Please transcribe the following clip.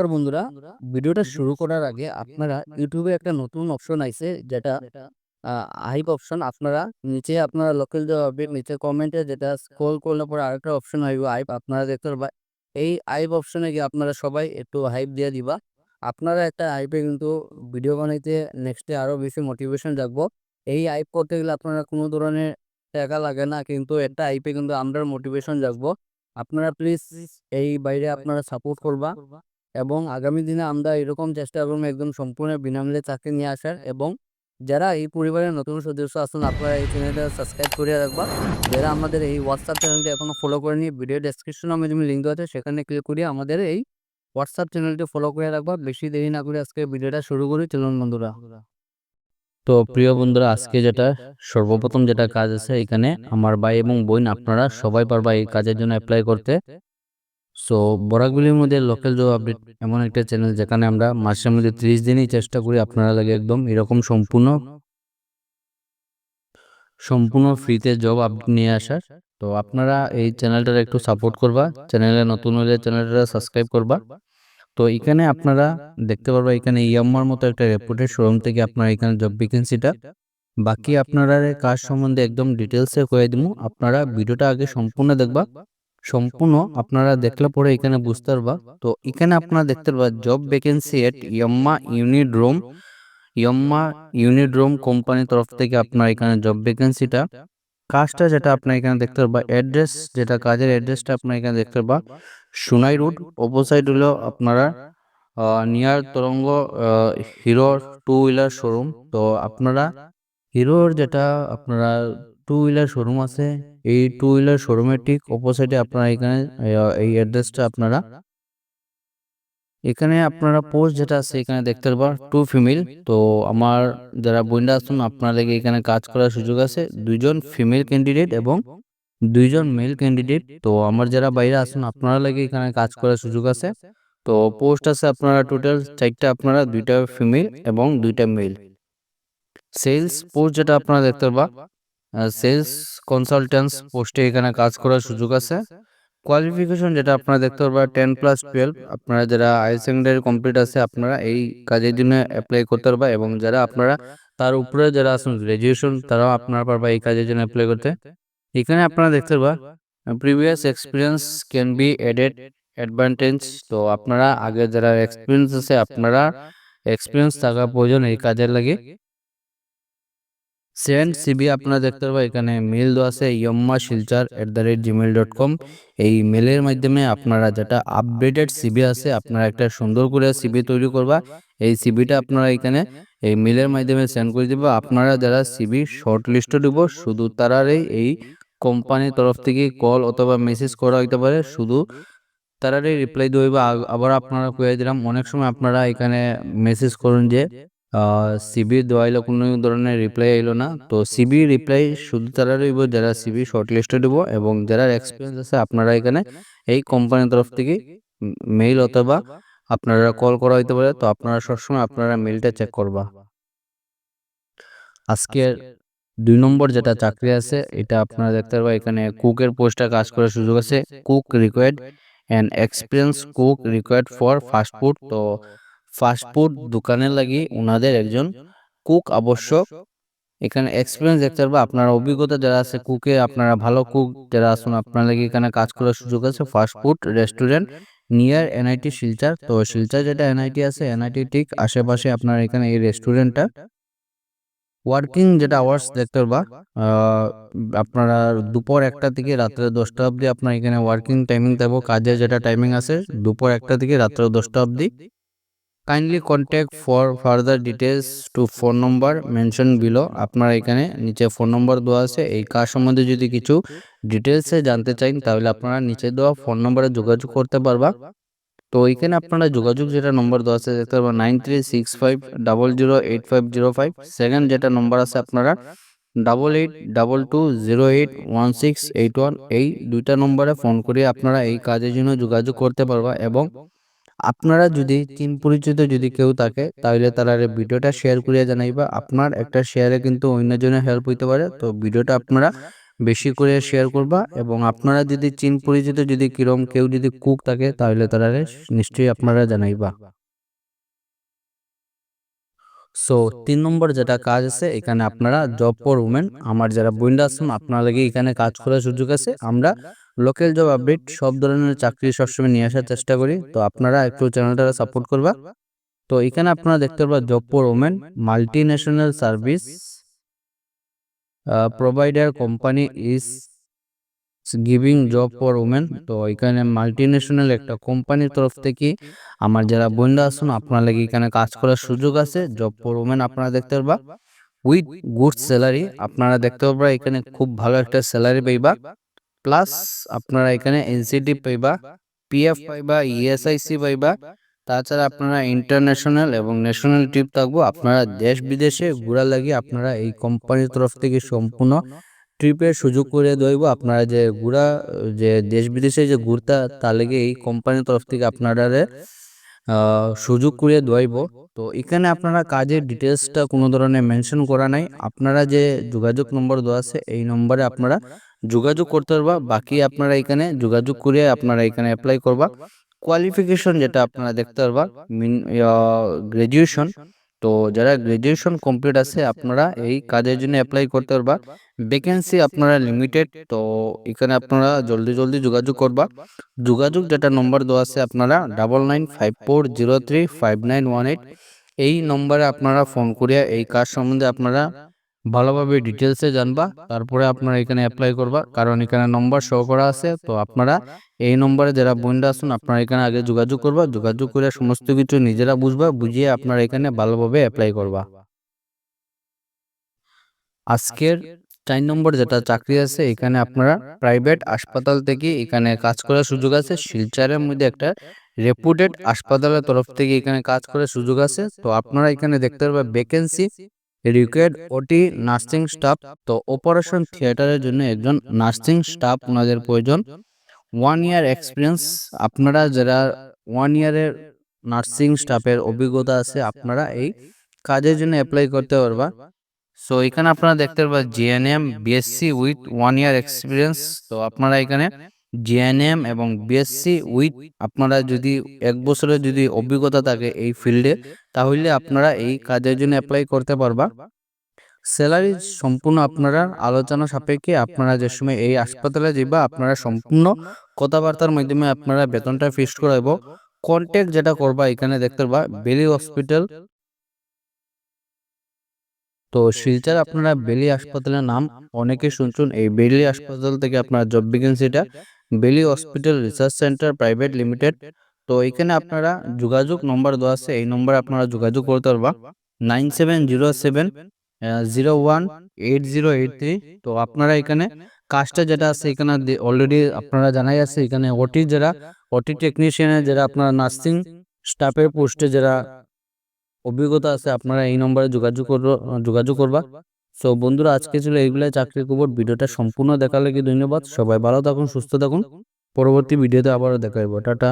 নমস্কার বন্ধুরা। ভিডিওটা শুরু করার আগে আপনারা ইউটিউবে একটা নতুন অপশন আইছে যেটা হাইপ অপশন আপনারা নিচে আপনারা লোকাল দেওয়া হবে নিচে কমেন্টে যেটা স্ক্রল করলে পরে আরেকটা অপশন আইব হাইপ আপনারা দেখতে পারবেন এই হাইপ অপশনে গিয়ে আপনারা সবাই একটু হাইপ দিয়ে দিবা। আপনারা একটা হাইপে কিন্তু ভিডিও বানাইতে নেক্সটে আরও বেশি মোটিভেশন জাগবো। এই হাইপ করতে গেলে আপনারা কোনো ধরনের টাকা লাগে না কিন্তু একটা হাইপে কিন্তু আমরা মোটিভেশন জাগবো। আপনারা প্লিজ এই বাইরে আপনারা সাপোর্ট করবা। এবং আগামী দিনে আমরা এরকম চেষ্টা করব একদম সম্পূর্ণ বিনামূল্যে চাকরি নিয়ে আসার এবং যারা এই পরিবারের নতুন সদস্য আছেন, আপনারা এই চ্যানেলটা সাবস্ক্রাইব করে রাখবা। যারা আমাদের এই হোয়াটসঅ্যাপ চ্যানেলটি এখনও ফলো করেনি ভিডিও ডেসক্রিপশনে আমি তুমি লিঙ্ক আছে, সেখানে ক্লিক করিয়ে আমাদের এই হোয়াটসঅ্যাপ চ্যানেলটি ফলো করে রাখবা। বেশি দেরি না করে আজকে ভিডিওটা শুরু করি, চলুন বন্ধুরা। তো প্রিয় বন্ধুরা, আজকে যেটা সর্বপ্রথম যেটা কাজ আছে এখানে আমার ভাই এবং বোন, আপনারা সবাই পারবা এই কাজের জন্য অ্যাপ্লাই করতে। সো বরাকবিলির মধ্যে লোকাল জব আপডেট এমন একটা চ্যানেল যেখানে আমরা মাসের মধ্যে ত্রিশ দিনই চেষ্টা করি আপনারা লাগে একদম এরকম সম্পূর্ণ সম্পূর্ণ ফ্রিতে জব আপডেট নিয়ে আসার। তো আপনারা এই চ্যানেলটার একটু সাপোর্ট করবা। চ্যানেলে নতুন হলে চ্যানেলটা সাবস্ক্রাইব করবা। তো এখানে আপনারা দেখতে পারবা এখানে ইয়াম্মার মতো একটা রেপুটেড শোরুম থেকে আপনারা এখানে জব ভ্যাকেন্সিটা বাকি আপনারা কাজ সম্বন্ধে একদম ডিটেলসে কয়ে দিব আপনারা ভিডিওটা আগে সম্পূর্ণ দেখবা। সম্পূর্ণ আপনারা দেখলে পরে এখানে বুঝতে পারবা। তো এখানে আপনারা দেখতে পারবা job vacancy at Yamma unit room Yamma unit room কোম্পানির তরফ থেকে আপনার এখানে জব ভ্যাকেন্সিটা কাজটা যেটা আপনার এখানে দেখতে পারবা অ্যাড্রেস যেটা কাজের অ্যাড্রেসটা আপনার এখানে দেখতে পারবা। সুনাই রোড অপোসাইড হলো আপনারা নিয়ার তরঙ্গ হিরো টু হুইলার শোরুম তো আপনারা হিরোর যেটা আপনারা টু হুইলার শোরুম আছে। এই টু হুইলার শোরুমের ঠিক অপোসাইডে আপনারা এখানে এই অ্যাড্রেসটা আপনারা, এখানে আপনারা পোস্ট যেটা আছে এখানে দেখতে পারবা টু ফিমেল তো আমার যারা বইন্ডা আসুন আপনার লেগে এখানে কাজ করার সুযোগ আছে। দুইজন ফিমেল ক্যান্ডিডেট এবং দুইজন মেল ক্যান্ডিডেট তো আমার যারা বাইরে আসুন আপনারা লাগে এখানে কাজ করার সুযোগ আছে। তো পোস্ট আছে আপনারা টোটাল চারটা আপনারা, দুইটা ফিমেল এবং দুইটা মেল সেলস পোস্ট যেটা আপনারা দেখতে পারবা সেলস কনসালটেন্স পোস্টে এখানে কাজ করার সুযোগ আছে। কোয়ালিফিকেশন যেটা আপনারা দেখতে পারবা টেন প্লাস টুয়েলভ আপনারা যারা হাই সেকেন্ডারি কমপ্লিট আছে, আপনারা এই কাজের জন্য অ্যাপ্লাই করতে পারবা এবং যারা আপনারা তার উপরে যারা আছেন গ্রাজুয়েশন তারাও আপনারা পারবা এই কাজের জন্য অ্যাপ্লাই করতে। এখানে আপনারা দেখতে পারবা previous experience can be added advantage তো আপনারা আগে যারা এক্সপিরিয়েন্স আছে, আপনারা এক্সপিরিয়েন্স থাকা প্রয়োজন এই কাজের লাগে। সেন্ড সিবি আপনারা দেখতে পারবেন এখানে মেল দেওয়া আছে Yamma Silchar at the rate Gmail dot com এই মেলের মাধ্যমে আপনারা যেটা আপডেটেড সিবি আছে, আপনারা একটা সুন্দর করে সিবি তৈরি করবা। এই সিবিটা আপনারা এখানে এই মেলের মাধ্যমে সেন্ড করে দেবো। আপনারা যারা সিবি শর্ট লিস্টে দেব, শুধু তারারই এই কোম্পানির তরফ থেকে কল অথবা মেসেজ করা হইতে পারে, শুধু তারারই রিপ্লাই দেবো আবার আপনারা কয়ে দিলাম, অনেক সময় আপনারা এখানে মেসেজ করুন যে সিবি দেওয়া এলো কোনো ধরনের রিপ্লাই এলো না। তো সিবি রিপ্লাই শুধু তারা রইব, যারা সিবি শর্ট লিস্টে দেবো এবং যারা এক্সপিরিয়েন্স আছে আপনারা এখানে এই কোম্পানির তরফ থেকে মেইল অথবা আপনারা কল করা হইতে পারে। তো আপনারা সবসময় আপনারা মেইলটা চেক করবা। আজকের দুই নম্বর যেটা চাকরি আছে, এটা আপনারা দেখতে পারবেন এখানে কুকের পোস্টে কাজ করার সুযোগ আছে। Cook required and experience cook required for fast food তো ফাস্টফুড দোকানের লাগি ওনাদের একজন কুক আবশ্যক। এখানে এক্সপিরিয়েন্স দেখতে পারব আপনার অভিজ্ঞতা যারা আছে কুকে আপনারা ভালো কুক যারা আসুন আপনার লাগি এখানে কাজ করার সুযোগ আছে fast food restaurant near NIT Silchar তো শিলচার যেটা এনআইটি আছে এনআইটি ঠিক আশেপাশে আপনার এখানে এই রেস্টুরেন্টটা ওয়ার্কিং যেটা আওয়ার্স দেখতে পারবা আপনারা দুপুর একটা থেকে রাত্রে দশটা অবধি আপনার এখানে ওয়ার্কিং টাইমিং থাকব কাজের যেটা টাইমিং আছে দুপুর একটা থেকে রাত্রে দশটা অবধি kindly contact for further details to phone number mention below আপনারা এখানে নিচে ফোন নম্বর দেওয়া আছে এই কাজ সম্বন্ধে যদি কিছু ডিটেলসে জানতে চান তাহলে আপনারা নিচে দেওয়া ফোন নম্বরে যোগাযোগ করতে পারবা তো এখানে আপনারা যোগাযোগ যেটা নম্বর দেওয়া আছে দেখতে পারবেন nine three six five double zero eight five zero five second যেটা নম্বর আছে আপনারা double eight double two zero eight one six eight one এই দুইটা নম্বরে ফোন করে আপনারা এই কাজের জন্য যোগাযোগ করতে পারবা এবং আপনারা যদি চিন পরিচিত যদি কেউ থাকে, তাহলে তারা ভিডিওটা শেয়ার করিয়া জানাইবা। আপনার একটা শেয়ারে কিন্তু অন্যজনের হেল্প হইতে পারে, তো ভিডিওটা আপনারা বেশি করে শেয়ার করবা এবং আপনারা যদি চিন পরিচিত যদি কিরম কেউ যদি কুক থাকে, তাহলে তারা নিশ্চয়ই আপনারা জানাইবা। সো তিন নম্বর যেটা কাজ আছে, এখানে আপনারা জব ফর উমেন আমার যারা বইন্ডা আছেন, আপনার এখানে কাজ করার সুযোগ আছে। আমরা লোকাল জব আপডেট সব ধরনের চাকরি সবসময় নিয়ে আসার চেষ্টা করি। তো আপনারা একটু চ্যানেলটা সাপোর্ট করবা। তো এখানে আপনারা দেখতে পারবা job for women multinational service provider company is giving job for women তো এখানে মাল্টি ন্যাশনাল একটা কোম্পানির তরফ থেকে আমার যারা বন্ধু আসুন আপনার লাগে এখানে কাজ করার সুযোগ আছে। জব ফর ওমেন আপনারা দেখতে পারবা। উইথ গুড স্যালারি আপনারা দেখতে পারবা এখানে খুব ভালো একটা স্যালারি পাইবা। প্লাস আপনারা এখানে এনসিটি পাইবা পিএফ পাইবা ইএসআইসি পাইবা তাছাড়া আপনারা ইন্টারন্যাশনাল এবং ন্যাশনাল ট্রিপ থাকব। আপনারা দেশ বিদেশে ঘোরা লাগে আপনারা এই কোম্পানির তরফ থেকে সম্পূর্ণ ট্রিপের সুযোগ করে দেব আপনারা যে ঘোরা যে দেশ বিদেশে যে ঘুরতা তার লেগে এই কোম্পানির তরফ থেকে আপনারা সুযোগ করে দেওয়াইব। তো এখানে আপনারা কাজের ডিটেলসটা কোনো ধরনের মেনশন করা নাই। আপনারা যে যোগাযোগ নম্বর দেওয়া আছে এই নম্বরে আপনারা যোগাযোগ করতে পারবা। বাকি আপনারা এখানে যোগাযোগ করে আপনারা এখানে অ্যাপ্লাই করবা। কোয়ালিফিকেশন যেটা আপনারা দেখতে পারবা গ্রাজুয়েশন তো যারা গ্রাজুয়েশন কমপ্লিট আছে, আপনারা এই কাজের জন্য অ্যাপ্লাই করতে পারবা। ভ্যাকেন্সি আপনারা লিমিটেড তো এখানে আপনারা জলদি জলদি যোগাযোগ করবা। যোগাযোগ যেটা নম্বর দেওয়া আছে আপনারা double nine five four zero three five nine one eight এই নম্বরে আপনারা ফোন করিয়া এই কাজ সম্বন্ধে আপনারা ভালোভাবে ডিটেলসে জানবা, তারপরে আপনারা এখানে অ্যাপ্লাই করবা, কারণ এখানে নম্বর শো করা আছে, তো আপনারা এই নম্বরে যারা বন্ধু আসুন আপনারা এখানে আগে যোগাযোগ করবা, যোগাযোগ করে সমস্ত কিছু নিজেরা বুঝবা, বুঝিয়ে আপনারা এখানে ভালোভাবে অ্যাপ্লাই করবা। আজকের চার নম্বর যেটা চাকরি আছে, এখানে আপনারা প্রাইভেট হাসপাতাল থেকে এখানে কাজ করার সুযোগ আছে, শিলচারের মধ্যে একটা রেপুটেড হাসপাতালের তরফ থেকে এখানে কাজ করার সুযোগ আছে, তো আপনারা এখানে দেখতে পারবেন vacancy required OT, nursing staff. তো অপারেশন থিয়েটারের জন্য একজন নার্সিং স্টাফ ওনাদের প্রয়োজন। ওয়ান ইয়ার এক্সপিরিয়েন্স আপনারা যারা ওয়ান ইয়ারের নার্সিং স্টাফের অভিজ্ঞতা আছে, আপনারা এই কাজের জন্য অ্যাপ্লাই করতে পারবা। সো এখানে আপনারা দেখতে পারবেন GNM BSc with one year experience তো আপনারা এখানে জিএনএম এবং বিএসসি উইথ আপনারা যদি এক বছরের যদি অভিজ্ঞতা থাকে এই ফিল্ডে তাহলে আপনারা এই কাজের জন্য অ্যাপ্লাই করতে পারবা। স্যালারি সম্পূর্ণ আপনারা আলোচনা সাপেক্ষে আপনারা যে সময় এই হাসপাতালে যাবা আপনারা সম্পূর্ণ কথাবার্তার মাধ্যমে আপনারা বেতনটা ফিক্সড করাইব। কন্ট্যাক্ট যেটা করবা, এখানে দেখতে পারবা বেলি হসপিটাল তো শিলচর আপনারা বেলি হাসপাতালের নাম অনেকে শুনছেন, এই বেলি হাসপাতাল থেকে আপনার job ভ্যাকেন্সিটা Beli hospital research centre private limited. তো এখানে আপনারা যোগাযোগ নম্বর দেওয়া আছে, এই নম্বরে আপনারা যোগাযোগ করতে পারবা। Nine seven zero seven, zero one eight zero eight three. তো আপনারা এখানে কাজটা যেটা আছে, এখানে অলরেডি আপনারা জানাই আছে, এখানে ওটি যারা ওটি টেকনিশিয়ানের যারা আপনারা নার্সিং স্টাফের পোস্টে যারা অভিজ্ঞতা আছে, আপনারা এই নম্বরে যোগাযোগ যোগাযোগ করবা। সো বন্ধুরা, আজকে ছিল এইগুলাই। চাকরির খবর, ভিডিওটা সম্পূর্ণ দেখালে কি ধন্যবাদ। সবাই ভালো থাকুন, সুস্থ থাকুন। পরবর্তী ভিডিওতে আবারও দেখা টাটা।